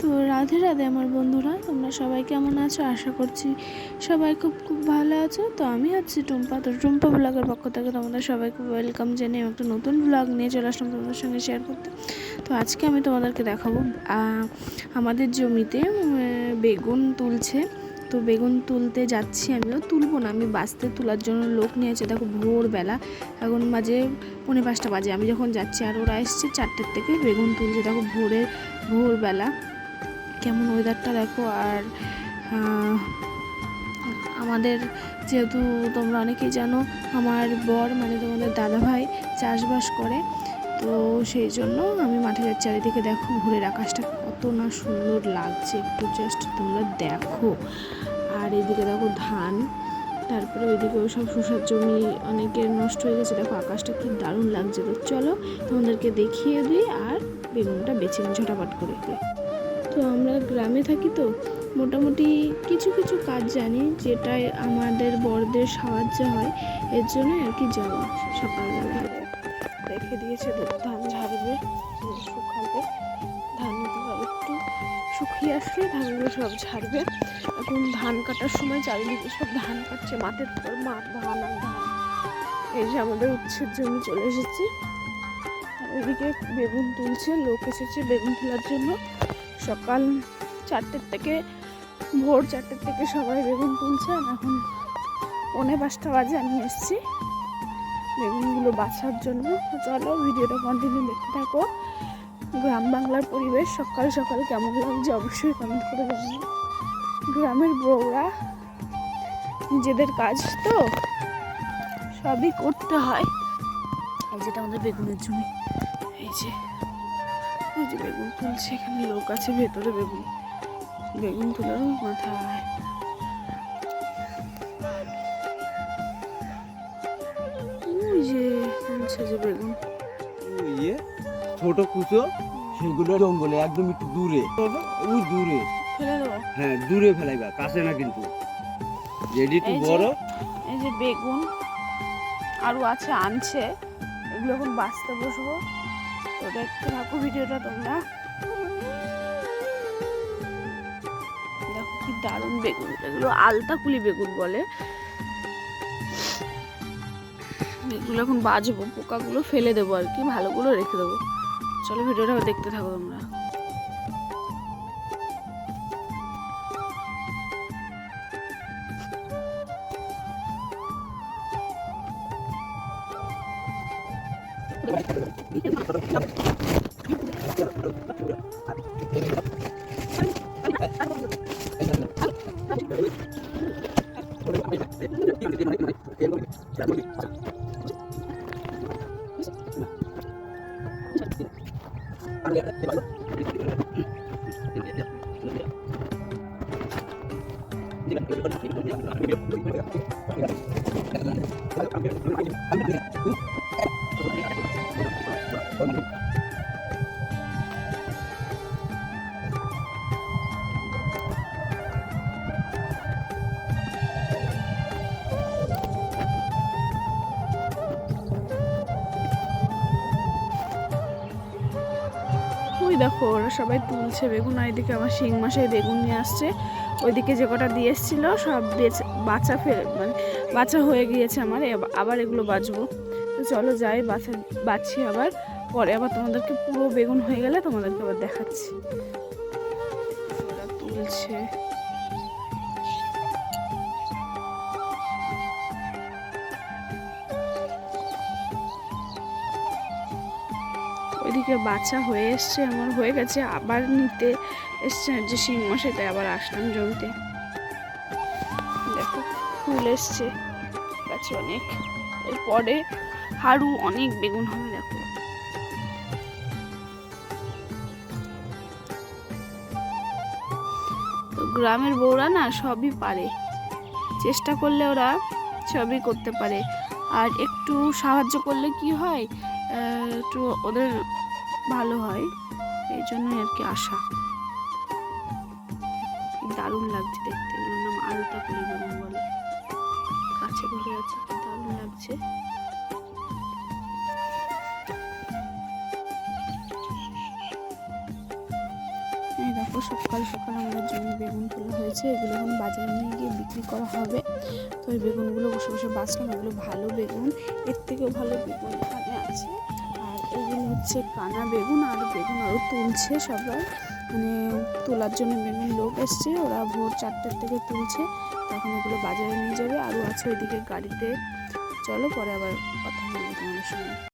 তো রাধে রাধে আমার বন্ধুরা, তোমরা সবাই কেমন আছো? আশা করছি সবাই খুব খুব ভালো আছো। তো আমি হচ্ছি টুম্পা। তো টুম্পা ব্লগের পক্ষ থেকে তোমাদের সবাইকে ওয়েলকাম জানিয়ে একটা নতুন ব্লগ নিয়ে চলে আসলাম তোমাদের সঙ্গে শেয়ার করতে। তো আজকে আমি তোমাদেরকে দেখাবো আমাদের জমিতে বেগুন তুলছে। তো বেগুন তুলতে যাচ্ছি আমিও। তুলবো না, আমি বাঁচতে তোলার জন্য লোক নিয়েছে। দেখো ভোরবেলা, এখন বাজে পৌনে পাঁচটা বাজে। আমি যখন যাচ্ছি আর ওরা এসছে চারটের থেকে বেগুন তুলছে। দেখো ভোরের, ভোরবেলা। কেমন ওয়েদারটা দেখো আর আমাদের যেহেতু তোমরা অনেকেই জানো, আমার বর মানে তোমাদের দাদাভাই চাষবাস করে, তো সেই জন্য আমি মাঠে যাচ্ছি চারিদিকে দেখো ভোরের আকাশটা কত না সুন্দর লাগছে, একটু জাস্ট তোমরা দেখো। আর এদিকে দেখো ধান, তারপরে ওইদিকে ওই সব শসার জমি অনেকের নষ্ট হয়ে গেছে, দেখো আকাশটা কি দারুণ লাগছে। তো চলো তোমাদেরকে দেখিয়ে দিই আর বেগুনটা বেছে নিই ঝটাপট করে। তো আমরা গ্রামে থাকি তো, মোটামুটি কিছু কিছু কাজ জানি যেটাই আমাদের বড়দের সাহায্য হয়, এর জন্য আর কি যাওয়া সকালবেলা। রেখে দিয়েছে ধান ঝাড়বে শুকাবে। ধানগুলো একটু শুকিয়ে আসলে ধানগুলো সব ঝাড়বে। এখন ধান কাটার সময় চারিদিকে সব ধান কাটছে, মাঠের পর মাঠ, ধান আর ধান। এই যে আমাদের উচ্ছের জন্য চলে এসেছে। ওইদিকে বেগুন তুলছে, লোক এসেছে বেগুন তোলার জন্য। সকাল চারটের থেকে, ভোর চারটের থেকে সবাই বেগুন তুলছে। আর এখন পৌনে পাঁচটা বাজে, আমি এসেছি বেগুনগুলো বাছার জন্য। চলো ভিডিওটা কন্টিনিউ দেখতে থাকো। গ্রাম বাংলার পরিবেশ সকাল সকাল কেমন লাগছে অবশ্যই কমেন্ট করে জানিও। গ্রামের বউরা নিজেদের কাজ তো সবই করতে হয়। যেটা আমাদের বেগুনের জমি এই যে। যে বেগুন তুলছে এখানে লোক আছে ভেতরে বেগুন। বেগুন তোলারও মাথায়। ওই যে তুলছে যে বেগুন। ইয়ে ছোট কুচো সেগুলো জঙ্গলে একদম একটু দূরে। ওই দূরে। হ্যাঁ দূরে ফেলাইবা কাছে না কিন্তু। যেটি একটু বড়। এই যে বেগুন আরও আছে আনছে। এগুলো এখন বাঁচতে বসবো। তো দেখতে থাকো ভিডিওটা তোমরা। দেখো কি দারুণ বেগুন, এগুলো আলতা কুলি বেগুন বলে। এগুলো এখন বাজবো, পোকাগুলো ফেলে দেবো আর কি, ভালোগুলো রেখে দেবো। চলো ভিডিওটা দেখতে থাকো তোমরা। ওই দেখো, ওরা সবাই তুলছে বেগুন, আর এদিকে আমার শিং মাসে বেগুন নিয়ে আসছে। ওইদিকে যে কটা দিয়ে এসেছিল, সব বেছে বাচ্চা ফেলে মানে বাচ্চা হয়ে গিয়েছে আমার আবার এগুলো বাঁচবো তো চলো যাই, বাছা, বাছি আবার। পরে আবার তোমাদেরকে পুরো বেগুন হয়ে গেলে তোমাদেরকে আবার দেখাচ্ছি। ওরা তুলছে। ওইদিকে বাচ্চা হয়ে এসছে, আমার হয়ে গেছে, আবার নিতে এসছে যে শিং মাসে তাই আবার আসলাম জমিতে। দেখো, ফুল এসছে, গাছে অনেক। এরপরে হাড়ু, অনেক বেগুন হবে, দেখো। গ্রামের বউরা না সবই পারে। চেষ্টা করলে ওরা সবই করতে পারে। আর একটু সাহায্য করলে কি হয়? একটু ওদের ভালো হয়, এই জন্যই আর কি আশা। দারুণ লাগছে দেখতে এগুলোর নাম আলতা পুলি বেগুন বলে। কাছে ধরে আছে, দারুণ লাগছে। দেখো, সকাল সকাল আমাদের জমি বেগুন তোলা হয়েছে, এগুলো এখন বাজারে নিয়ে গিয়ে বিক্রি করা হবে। তো এই বেগুনগুলো বসে বসে বাঁচলাম, এগুলো ভালো বেগুন, এর থেকেও ভালো বেগুন এখানে আছে। এগুলো হচ্ছে কানা বেগুন আর বেগুন আরও তুলছে সবাই। মানে তোলার জন্য বেগুন লোক এসছে, ওরা ভোর চারটার থেকে তুলছে। তখন এগুলো বাজারে নিয়ে যাবে। আরও আছে ওইদিকে গাড়িতে। চলো পরে আবার কথা বলব তোমাদের সঙ্গে।